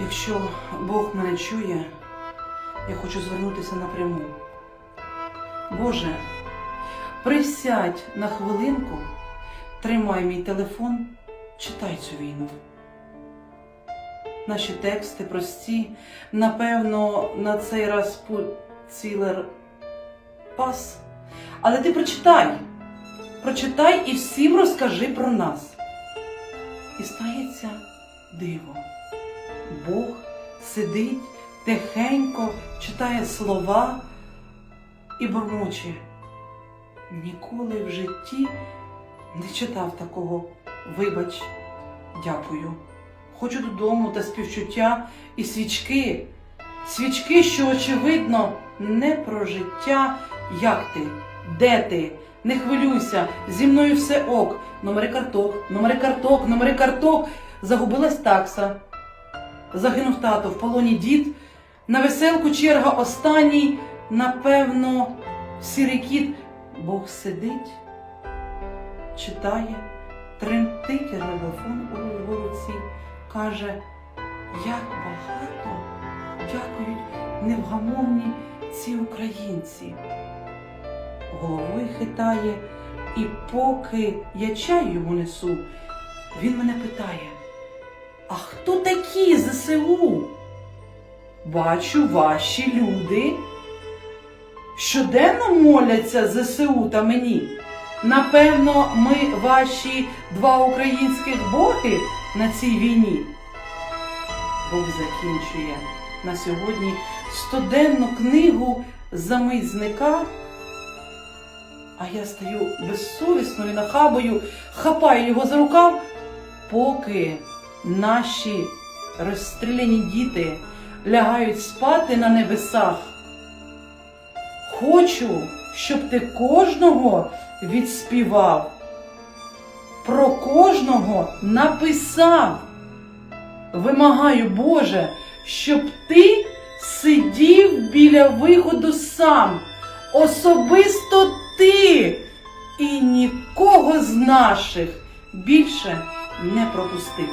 Якщо Бог мене чує, я хочу звернутися напряму. Боже, присядь на хвилинку, тримай мій телефон, читай цю війну. Наші тексти прості, напевно, на цей раз цілер пас. Але ти прочитай, прочитай і всім розкажи про нас. І стається диво. Бог сидить тихенько, читає слова і бормоче. Ніколи в житті не читав такого. Вибач, дякую. Хочу додому та співчуття і свічки. Свічки, що, очевидно, не про життя. Як ти? Де ти? Не хвилюйся, зі мною все ок. Номери карток, номери карток, номери карток. Загубилась такса. Загинув тато в полоні дід. На веселку черга останній, напевно, сірий кіт. Бог сидить, читає, тремтить телефон у його руці, каже, як багато дякують невгамовні ці українці. Головою хитає, і поки я чай йому несу, він мене питає, а хто такі ЗСУ? Бачу, ваші люди щоденно моляться ЗСУ та мені. Напевно, ми ваші два українських боги на цій війні. Бог закінчує на сьогодні стоденну книгу замизника. А я стою безсовісною нахабою, хапаю його за рукав, поки наші розстріляні діти лягають спати на небесах. Хочу, щоб ти кожного відспівав, про кожного написав. Вимагаю, Боже, щоб ти сидів біля виходу сам, особисто ти і нікого з наших більше не пропустив.